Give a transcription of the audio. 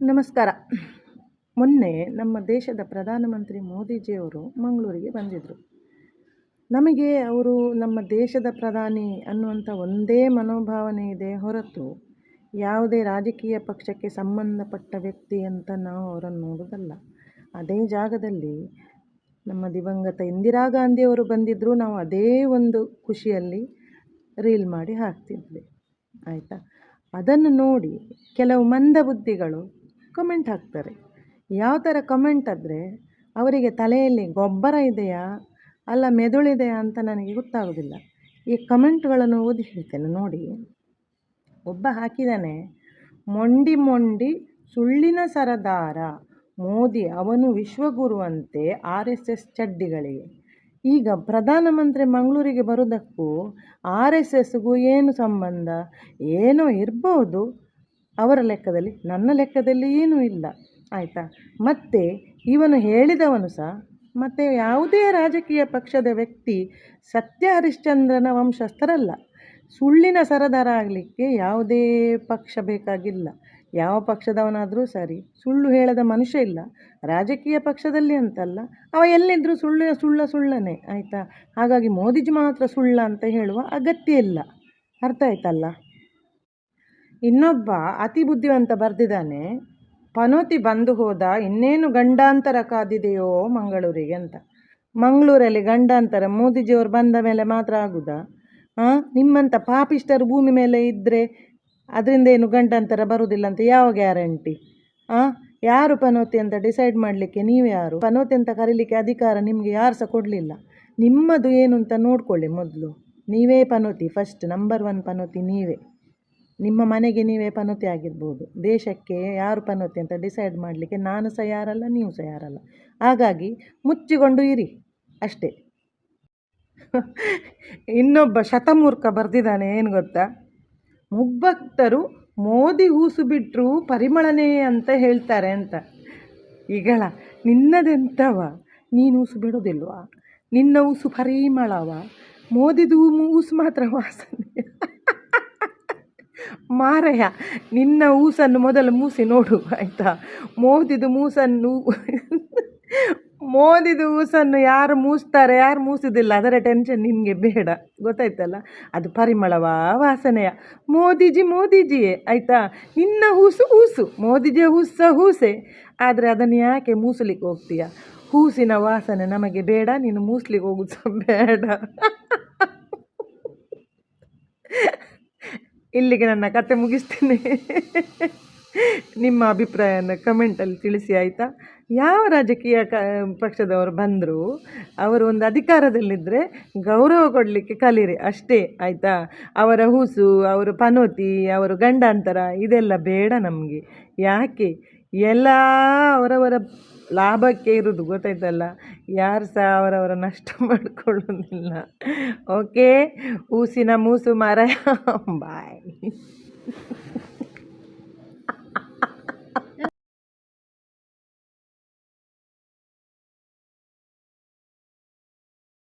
ನಮಸ್ಕಾರ. ಮೊನ್ನೆ ನಮ್ಮ ದೇಶದ ಪ್ರಧಾನಮಂತ್ರಿ ಮೋದಿಜಿಯವರು ಮಂಗಳೂರಿಗೆ ಬಂದಿದ್ದರು ನಮಗೆ ಅವರು ನಮ್ಮ ದೇಶದ ಪ್ರಧಾನಿ ಅನ್ನುವಂಥ ಒಂದೇ ಮನೋಭಾವನೆ ಇದೆ ಹೊರತು ಯಾವುದೇ ರಾಜಕೀಯ ಪಕ್ಷಕ್ಕೆ ಸಂಬಂಧಪಟ್ಟ ವ್ಯಕ್ತಿ ಅಂತ ನಾವು ಅವರನ್ನು ನೋಡೋದಲ್ಲ ಅದೇ ಜಾಗದಲ್ಲಿ ನಮ್ಮ ದಿವಂಗತ ಇಂದಿರಾ ಗಾಂಧಿಯವರು ಬಂದಿದ್ದರೂ ನಾವು ಅದೇ ಒಂದು ಖುಷಿಯಲ್ಲಿ ರೀಲ್ ಮಾಡಿ ಹಾಕ್ತಿದ್ವಿ. ಆಯಿತಾ? ಅದನ್ನು ನೋಡಿ ಕೆಲವು ಮಂದಬುದ್ಧಿಗಳು ಕಮೆಂಟ್ ಹಾಕ್ತಾರೆ. ಯಾವ ಥರ ಕಮೆಂಟ್ ಆದರೆ, ಅವರಿಗೆ ತಲೆಯಲ್ಲಿ ಗೊಬ್ಬರ ಇದೆಯಾ, ಅಲ್ಲ ಮೆದುಳಿದೆಯಾ ಅಂತ ನನಗೆ ಗೊತ್ತಾಗೋದಿಲ್ಲ. ಈ ಕಮೆಂಟ್ಗಳನ್ನು ಓದಿ ಹೇಳ್ತೇನೆ, ನೋಡಿ. ಒಬ್ಬ ಹಾಕಿದ್ದಾನೆ ಮೊಂಡಿ ಮೊಂಡಿ ಸುಳ್ಳಿನ ಸರದಾರ, ಮೋದಿ ಅವನು ವಿಶ್ವಗುರುವಂತೆ ಆರ್ ಎಸ್ ಎಸ್ ಚಡ್ಡಿಗಳಿಗೆ. ಈಗ ಪ್ರಧಾನಮಂತ್ರಿ ಮಂಗಳೂರಿಗೆ ಬರೋದಕ್ಕೂ ಆರ್ ಎಸ್ ಎಸ್ಗೂ ಏನು ಸಂಬಂಧ, ಏನೋ ಇರ್ಬೋದು. ಅವರ ಲೆಕ್ಕದಲ್ಲಿ ನನ್ನ ಲೆಕ್ಕದಲ್ಲಿ ಏನೂ ಇಲ್ಲ, ಆಯಿತಾ? ಮತ್ತು ಇವನು ಹೇಳಿದವನು ಸಹ, ಮತ್ತು ಯಾವುದೇ ರಾಜಕೀಯ ಪಕ್ಷದ ವ್ಯಕ್ತಿ ಸತ್ಯ ಹರಿಶ್ಚಂದ್ರನ ವಂಶಸ್ಥರಲ್ಲ. ಸುಳ್ಳಿನ ಸರದಾರ ಆಗಲಿಕ್ಕೆ ಯಾವುದೇ ಪಕ್ಷ ಬೇಕಾಗಿಲ್ಲ. ಯಾವ ಪಕ್ಷದವನಾದರೂ ಸರಿ, ಸುಳ್ಳು ಹೇಳದ ಮನುಷ್ಯ ಇಲ್ಲ. ರಾಜಕೀಯ ಪಕ್ಷದಲ್ಲಿ ಅಂತಲ್ಲ, ಅವ ಎಲ್ಲಿದ್ದರೂ ಸುಳ್ಳು ಸುಳ್ಳ ಸುಳ್ಳನೇ, ಆಯಿತಾ? ಹಾಗಾಗಿ ಮೋದಿಜಿ ಮಾತ್ರ ಸುಳ್ಳ ಅಂತ ಹೇಳುವ ಅಗತ್ಯ ಇಲ್ಲ. ಅರ್ಥ ಆಯ್ತಲ್ಲ? ಇನ್ನೊಬ್ಬ ಅತಿ ಬುದ್ಧಿವಂತ ಬರೆದಿದ್ದಾನೆ, ಪನೋತಿ ಬಂದು ಹೋದ, ಇನ್ನೇನು ಗಂಡಾಂತರ ಕಾದಿದೆಯೋ ಮಂಗಳೂರಿಗೆ ಅಂತ. ಮಂಗಳೂರಲ್ಲಿ ಗಂಡಾಂತರ, ಮೋದಿಜಿಯವರು ಬಂದ ಮೇಲೆ ಮಾತ್ರ ಆಗುದಾ? ಹಾಂ ನಿಮ್ಮಂಥ ಪಾಪಿಷ್ಟರು ಭೂಮಿ ಮೇಲೆ ಇದ್ದರೆ ಅದರಿಂದ ಏನು ಗಂಡಾಂತರ ಬರುವುದಿಲ್ಲ ಅಂತ ಯಾವ ಗ್ಯಾರಂಟಿ? ಹಾಂ ಯಾರು ಪನೋತಿ ಅಂತ ಡಿಸೈಡ್ ಮಾಡಲಿಕ್ಕೆ ನೀವು ಯಾರು? ಪನೋತಿ ಅಂತ ಕರೀಲಿಕ್ಕೆ ಅಧಿಕಾರ ನಿಮಗೆ ಯಾರು ಸಹ ಕೊಡಲಿಲ್ಲ. ನಿಮ್ಮದು ಏನು ಅಂತ ನೋಡಿಕೊಳ್ಳಿ ಮೊದಲು. ನೀವೇ ಪನೋತಿ ಫಸ್ಟ್ ನಂಬರ್ ಒನ್ ಪನೋತಿ ನೀವೇ. ನಿಮ್ಮ ಮನೆಗೆ ನೀವೇ ಪನೋತಿ ಆಗಿರ್ಬೋದು. ದೇಶಕ್ಕೆ ಯಾರು ಪನೋತಿ ಅಂತ ಡಿಸೈಡ್ ಮಾಡಲಿಕ್ಕೆ ನಾನು ಸಹ ಯಾರಲ್ಲ, ನೀವು ಸಹ ಯಾರಲ್ಲ. ಹಾಗಾಗಿ ಮುಚ್ಚಿಕೊಂಡು ಇರಿ ಅಷ್ಟೇ. ಇನ್ನೊಬ್ಬ ಶತಮೂರ್ಖ ಬರೆದಿದ್ದಾನೆ, ಏನು ಗೊತ್ತಾ? ಮುಗ್ಭಕ್ತರು ಮೋದಿ ಹೂಸು ಬಿಟ್ಟರು ಪರಿಮಳನೇ ಅಂತ ಹೇಳ್ತಾರೆ ಅಂತ. ಈಗಳ ನಿನ್ನದೆಂಥವ ನೀನು ಹೂಸು ಬಿಡೋದಿಲ್ವಾ? ನಿನ್ನ ಉಸು ಪರಿಮಳವ? ಮೋದಿದು ಹೂಸು ಮಾತ್ರ ವಾಸನೆ. ಮಾರಯ್ಯ, ನಿನ್ನ ಊಸನ್ನು ಮೊದಲು ಮೂಸಿ ನೋಡು, ಆಯಿತಾ? ಮೋದಿದು ಮೂಸನ್ನು ಮೋದಿದು ಊಸನ್ನು ಯಾರು ಮೂಸ್ತಾರೆ, ಯಾರು ಮೂಸುದಿಲ್ಲ. ಅದರ ಟೆನ್ಷನ್ ನಿಮಗೆ ಬೇಡ. ಗೊತ್ತಾಯ್ತಲ್ಲ? ಅದು ಪರಿಮಳವಾ ವಾಸನೆಯ. ಮೋದಿಜಿ, ಮೋದಿಜಿಯೇ, ಆಯಿತಾ? ನಿನ್ನ ಹೂಸು ಹೂಸು ಮೋದಿಜಿಯ ಹೂಸ ಹೂಸೆ ಆದರೆ ಅದನ್ನು ಯಾಕೆ ಮೂಸಲಿಕ್ಕೆ ಹೋಗ್ತೀಯ? ಹೂಸಿನ ವಾಸನೆ ನಮಗೆ ಬೇಡ, ನೀನು ಮೂಸ್ಲಿಕ್ಕೆ ಹೋಗುದು ಬೇಡ. ಇಲ್ಲಿಗೆ ನನ್ನ ಕತೆ ಮುಗಿಸ್ತೇನೆ. ನಿಮ್ಮ ಅಭಿಪ್ರಾಯನ ಕಮೆಂಟಲ್ಲಿ ತಿಳಿಸಿ, ಆಯಿತಾ? ಯಾವ ರಾಜಕೀಯ ಕ, ಪಕ್ಷದವರು ಬಂದರೂ, ಅವರು ಒಂದು ಅಧಿಕಾರದಲ್ಲಿದ್ದರೆ ಗೌರವ ಕೊಡಲಿಕ್ಕೆ ಕಲೀರಿ. ಅಷ್ಟೇ, ಆಯಿತಾ? ಅವರ ಹೂಸು, ಅವರು ಪನೋತಿ, ಅವರು ಗಂಡಾಂತರ, ಇದೆಲ್ಲ ಬೇಡ ನಮಗೆ. ಯಾಕೆ? ಎಲ್ಲ ಅವರವರ ಲಾಭಕ್ಕೆ ಇರೋದು, ಗೊತ್ತಾಯ್ತಲ್ಲ? ಯಾರು ಸಹ ಅವರವರ ನಷ್ಟ ಮಾಡಿಕೊಳ್ಳೋದಿಲ್ಲ ಓಕೆ ಊಸಿನ ಮೂಸು ಮರ ಬಾಯ್